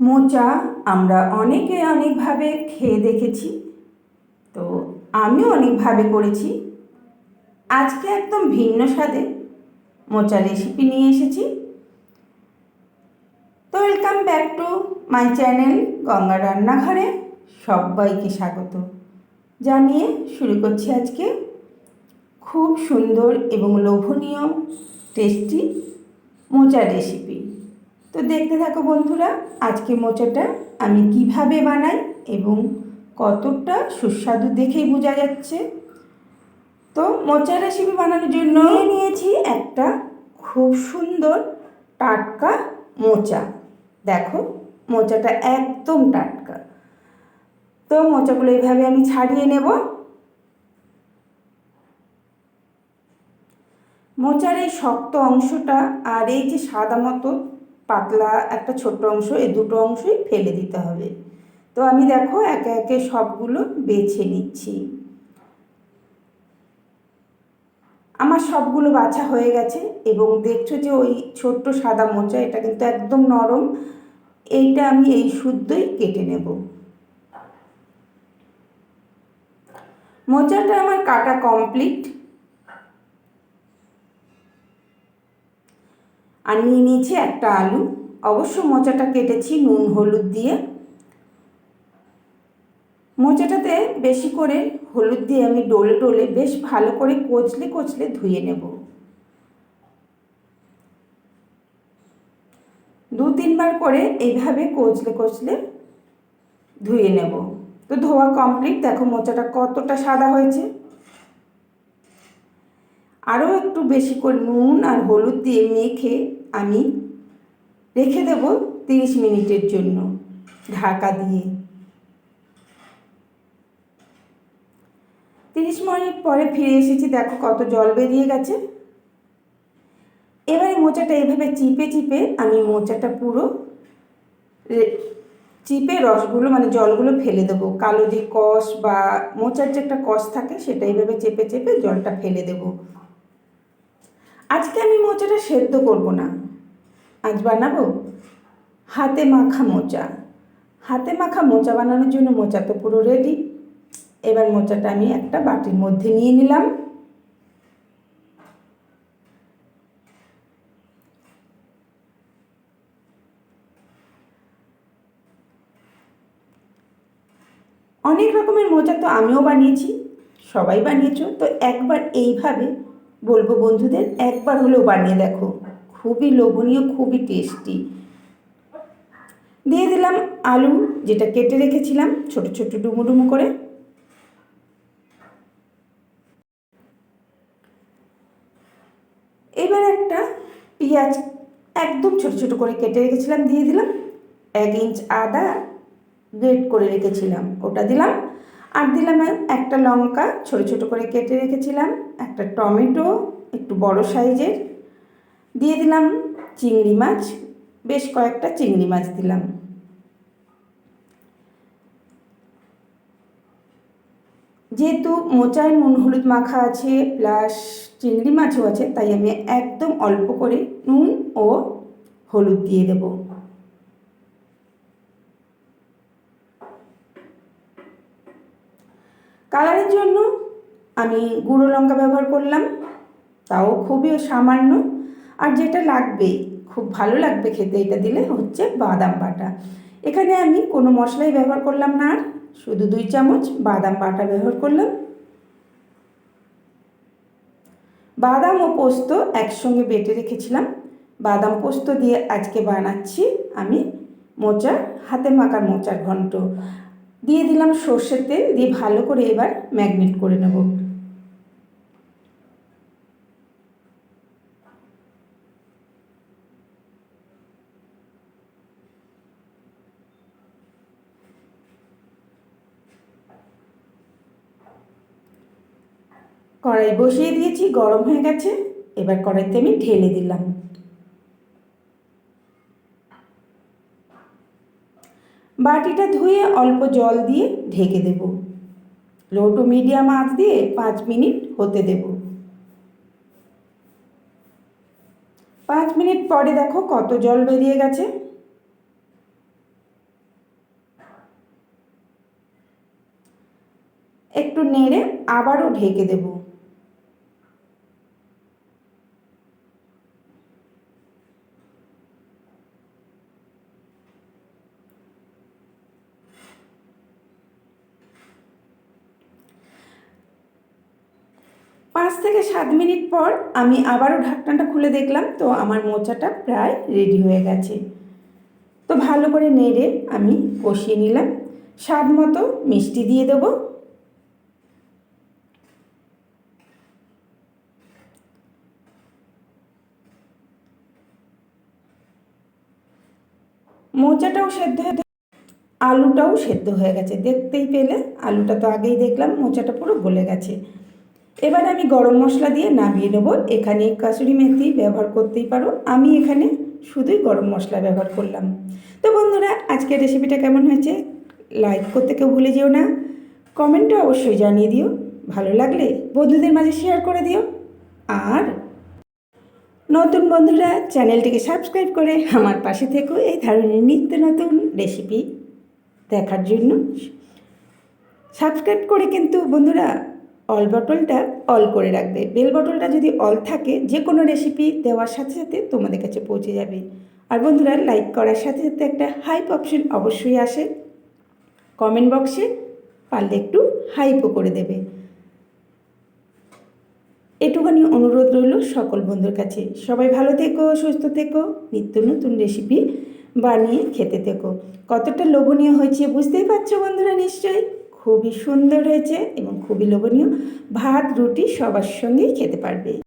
মোচা আমরা অনেকে অনেকভাবে খেয়ে দেখেছি। তো আমিও অনেকভাবে করেছি। আজকে একদম ভিন্ন স্বাদে মোচা রেসিপি নিয়ে এসেছি। তো welcome back to my channel Ganga রান্নাঘরে সবাইকে স্বাগত। জানিয়ে শুরু করছি আজকে। খুব সুন্দর এবং লোভনীয় টেস্টি মোচা রেসিপি তো দেখতে থাকো বন্ধুরা, আজকে মোচাটা আমি কীভাবে বানাই এবং কতটা সুস্বাদু দেখেই বোঝা যাচ্ছে। তো মোচা রেসিপি বানানোর জন্য নিয়ে নিয়েছি একটা খুব সুন্দর টাটকা মোচা। দেখো, মোচাটা একদম টাটকা। তো মোচাগুলো এইভাবে আমি ছাড়িয়ে নেব। মোচার এই শক্ত অংশটা আর এই যে সাদা মতো পাতলা একটা ছোট্ট অংশ, এই দুটো অংশই ফেলে দিতে হবে। তো আমি দেখো একে একে সবগুলো বেছে নিচ্ছি। আমার সবগুলো বাছা হয়ে গেছে এবং দেখছ যে ওই ছোট্ট সাদা মোচা, এটা কিন্তু একদম নরম, এইটা আমি এই শুদ্ধই কেটে নেব। মোচাটা আমার কাটা কমপ্লিট। আর নিয়ে নিয়েছি একটা আলু। অবশ্য মোচাটা কেটেছি নুন, হলুদ দিয়ে। মোচাটাতে বেশি করে হলুদ দিয়ে আমি ডোলে ডোলে বেশ ভালো করে কচলে কচলে ধুয়ে নেব। দু তিনবার করে এইভাবে কচলে কচলে ধুয়ে নেব। তো ধোয়া কমপ্লিট। দেখো মোচাটা কতটা সাদা হয়েছে। আরও একটু বেশি করে নুন আর হলুদ দিয়ে মেখে আমি রেখে দেব তিরিশ মিনিটের জন্য ঢাকা দিয়ে। তিরিশ মিনিট পরে ফিরে এসেছি, দেখো কত জল বেরিয়ে গেছে। এবারে মোচাটা এভাবে চিপে চিপে আমি মোচাটা পুরো চিপে রসগুলো মানে জলগুলো ফেলে দেবো। কালো যে কষ বা মোচার যে একটা কষ থাকে সেটা এইভাবে চেপে চেপে জলটা ফেলে দেব। আজকে আমি মোচাটা সেদ্ধ করব না। আজ বানাবো হাতে মাখা মোচা। হাতে মাখা মোচা বানানোর জন্য মোচা তো পুরো রেডি এবার মোচাটা আমি একটা বাটির মধ্যে নিয়ে নিলাম। অনেক রকমের মোচা তো আমিও বানিয়েছি, সবাই বানিয়েছ, তো একবার এইভাবে বলব বন্ধুদের, একবার হলেও বানিয়ে দেখো। খুবই লোভনীয়, খুবই টেস্টি। দিয়ে দিলাম আলু, যেটা কেটে রেখেছিলাম, ছোট ছোট ডুমো ডুমো করে। এবার একটা পেঁয়াজ একদম ছোট ছোট করে কেটে রেখেছিলাম, দিয়ে দিলাম এক ইঞ্চ আদা গ্রেট করে রেখেছিলাম, ওটা দিলাম। আর দিলাম একটা লঙ্কা, ছোট ছোট করে কেটে রেখেছিলাম, একটা টমেটো, একটু বড় সাইজের। দিয়ে দিলাম চিংড়ি মাছ, বেশ কয়েকটা চিংড়ি মাছ দিলাম। যেহেতু মোচায় নুন, হলুদ মাখা আছে, প্লাস চিংড়ি মাছও আছে, তাই আমি একদম অল্প করে নুন ও হলুদ দিয়ে দেব। কালারের জন্য আমি গুঁড়ো লঙ্কা ব্যবহার করলাম, তাও খুবই সামান্য। আর যেটা লাগবে, খুব ভালো লাগবে খেতে, এটা দিলে হচ্ছে বাদাম বাটা। এখানে আমি কোনো মশলাই ব্যবহার করলাম না আর, শুধু দুই চামচ বাদাম বাটা ব্যবহার করলাম। বাদাম ও পোস্ত একসঙ্গে বেটে রেখেছিলাম। বাদাম পোস্ত দিয়ে আজকে বানাচ্ছি আমি মোচার, হাতে মাখার মোচার ঘন্ট। দিয়ে দিলাম সর্ষের তেল, দিয়ে ভালো করে এবার ম্যাগনেট করে নেব। কড়াই বসিয়ে দিয়েছি, গরম হয়ে গেছে। এবার কড়াইতে আমি ঢেলে দিলাম। বাটিটা ধুয়ে অল্প জল দিয়ে ঢেকে দেব। লো টু মিডিয়াম আঁচ দিয়ে পাঁচ মিনিট হতে দেব। পাঁচ মিনিট পরে দেখো কত জল বেরিয়ে গেছে। একটু নেড়ে আবারও ঢেকে দেবো। থেকে সাত মিনিট পর আমি আবারও ঢাকনাটা খুলে দেখলাম, তো আমার মোচাটা প্রায় রেডি হয়ে গেছে। তো ভালো করে নেড়ে আমি কষিয়ে নিলাম। স্বাদ মতো মিষ্টি দিয়ে দেবো। মোচাটাও সেদ্ধ হয়ে আলুটাও সেদ্ধ হয়ে গেছে। দেখতেই পেলে, আলুটা তো আগেই দেখলাম, মোচাটা পুরো গলে গেছে। এবার আমি গরম মশলা দিয়ে নামিয়ে নেব। এখানে কাসুরি মেথি ব্যবহার করতেই পারো। আমি এখানে শুধুই গরম মশলা ব্যবহার করলাম। তো বন্ধুরা, আজকের রেসিপিটা কেমন হয়েছে? লাইক করতে কেউ ভুলে যেও না। কমেন্টও অবশ্যই জানিয়ে দিও। ভালো লাগলে বন্ধুদের মাঝে শেয়ার করে দিও। আর নতুন বন্ধুরা, চ্যানেলটিকে সাবস্ক্রাইব করে আমার পাশে থেকেও এই ধরনের নিত্য নতুন রেসিপি দেখার জন্য। সাবস্ক্রাইব করে কিন্তু বন্ধুরা অল বটলটা অল করে রাখবে। বেল বটলটা যদি অল থাকে যে কোনো রেসিপি দেওয়ার সাথে সাথে তোমাদের কাছে পৌঁছে যাবে। আর বন্ধুরা লাইক করার সাথে সাথে একটা হাইপ অপশন অবশ্যই আসে। কমেন্ট বক্সে পারলে একটু হাইপও করে দেবে। এটুখানি অনুরোধ রইল সকল বন্ধুর কাছে। সবাই ভালো থেকো, সুস্থ থেকো, নিত্য নতুন রেসিপি বানিয়ে খেতে থেকো। কতটা লোভনীয় হয়েছে বুঝতেই পারছ বন্ধুরা নিশ্চয়ই? খুবই সুন্দর হয়েছে এবং খুবই লোভনীয়। ভাত রুটি সবার সঙ্গেই খেতে পারবে।